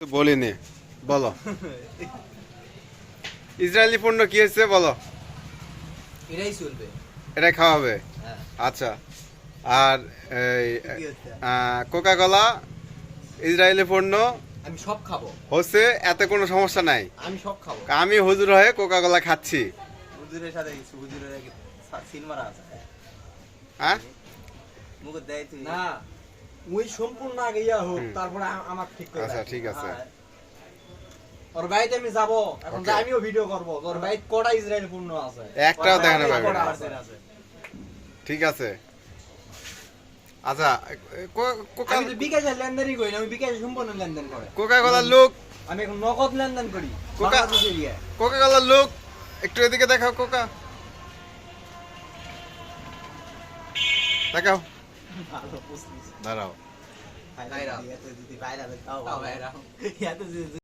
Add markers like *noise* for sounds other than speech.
বলিনি বলো। *laughs* ইসরায়েলি পণ্য কি হচ্ছে বলো। এটাই চলবে। এটা খাওয়াবে? হ্যাঁ। আচ্ছা। আর এই কোকা কোলা ইসরায়েলি পণ্য? আমি সব খাব। হচ্ছে এতে কোনো সমস্যা নাই। আমি সব খাব। আমি হুজুর হয়ে কোকা কোলা খাচ্ছি। হুজুরের সাথে হুজুরের আগে সিন আছে। হ্যাঁ মুখ দেয় তুই না। ওই সম্পূর্ণ আগে ইয়া হোক তারপরে আমার ঠিক করে আচ্ছা ঠিক আছে। হ্যাঁ। ওর বাড়িতে আমি যাব এখন. আমিও ভিডিও করব। ওর কটা ইসরায়েল পূর্ণ আছে? একটাও দেখানো পাবে? ঠিক আছে। আচ্ছা কোকা আমি তো বিকাশের লেনদেনই করি না আমি বিকাশে সম্পূর্ণ লেনদেন করে। কোকা কোলার লোক আমি এখন নগদ লেনদেন করি কোকা- কোকা কোলার লোক একটু এদিকে দেখাও কোকা। দেখাও। দাঁড়াও।